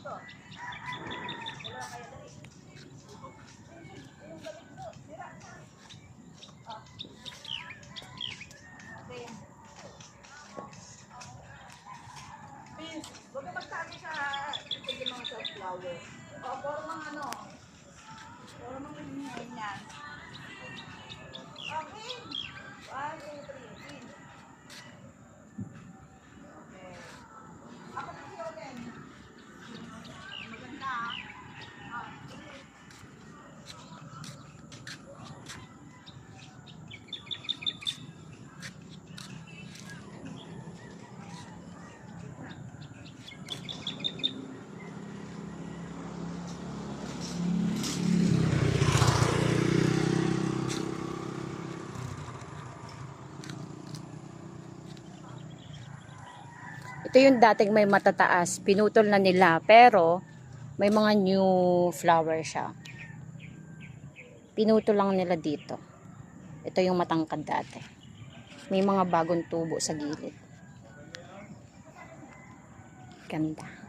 huwag ka magsabi sa yung mga sunflower. O, puro mga ano. Ito yung dating may matataas. Pinutol na nila. Pero, may mga new flower siya. Pinutol lang nila dito. Ito yung matangkad dati. May mga bagong tubo sa gilid. Ganda.